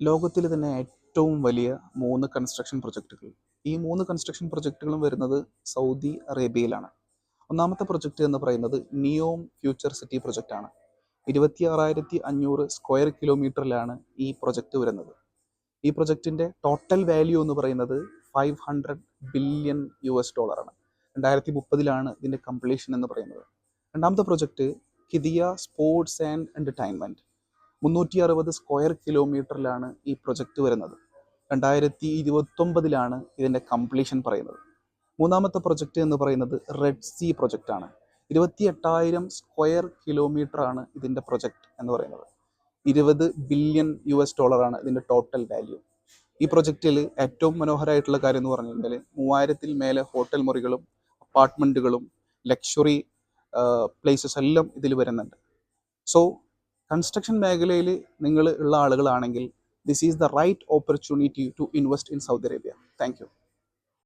ലോകത്തിൽ തന്നെ ഏറ്റവും വലിയ മൂന്ന് കൺസ്ട്രക്ഷൻ പ്രൊജക്റ്റുകൾ ഈ മൂന്ന് കൺസ്ട്രക്ഷൻ പ്രൊജക്റ്റുകളും വരുന്നത് സൗദി അറേബ്യയിലാണ്. ഒന്നാമത്തെ പ്രൊജക്റ്റ് എന്ന് പറയുന്നത് നിയോം ഫ്യൂച്ചർ സിറ്റി പ്രൊജക്റ്റ് ആണ്. ഇരുപത്തി ആറായിരത്തി അഞ്ഞൂറ് സ്ക്വയർ കിലോമീറ്ററിലാണ് ഈ പ്രൊജക്റ്റ് വരുന്നത്. ഈ പ്രൊജക്റ്റിന്റെ ടോട്ടൽ വാല്യൂ എന്ന് പറയുന്നത് five hundred billion U S ഡോളറാണ് രണ്ടായിരത്തി മുപ്പതിലാണ് ഇതിന്റെ കംപ്ലീഷൻ എന്ന് പറയുന്നത്. രണ്ടാമത്തെ project Qiddiya sports and entertainment മുന്നൂറ്റി അറുപത് സ്ക്വയർ കിലോമീറ്ററിലാണ് ഈ പ്രൊജക്റ്റ് വരുന്നത്. രണ്ടായിരത്തി ഇരുപത്തൊമ്പതിലാണ് ഇതിന്റെ കംപ്ലീഷൻ പറയുന്നത്. മൂന്നാമത്തെ പ്രൊജക്റ്റ് എന്ന് പറയുന്നത് റെഡ് സി പ്രൊജക്റ്റ് ആണ്. ഇരുപത്തി എട്ടായിരം സ്ക്വയർ കിലോമീറ്റർ ആണ് ഇതിന്റെ പ്രൊജക്റ്റ് എന്ന് പറയുന്നത്. ഇരുപത് ബില്യൺ യു എസ് ഡോളറാണ് ഇതിന്റെ ടോട്ടൽ വാല്യൂ ഈ പ്രൊജക്റ്റിൽ ഏറ്റവും മനോഹരമായിട്ടുള്ള കാര്യം എന്ന് പറഞ്ഞു കഴിഞ്ഞാൽ മൂവായിരത്തിൽ മേലെ ഹോട്ടൽ മുറികളും അപ്പാർട്ട്മെന്റുകളും ലക്ഷറി പ്ലേസസ് എല്ലാം ഇതിൽ വരുന്നുണ്ട്. സോ കൺസ്ട്രക്ഷൻ മേഖലയിൽ നിങ്ങൾ ഉള്ള ആളുകളാണെങ്കിൽ this is the right opportunity to invest in Saudi Arabia thank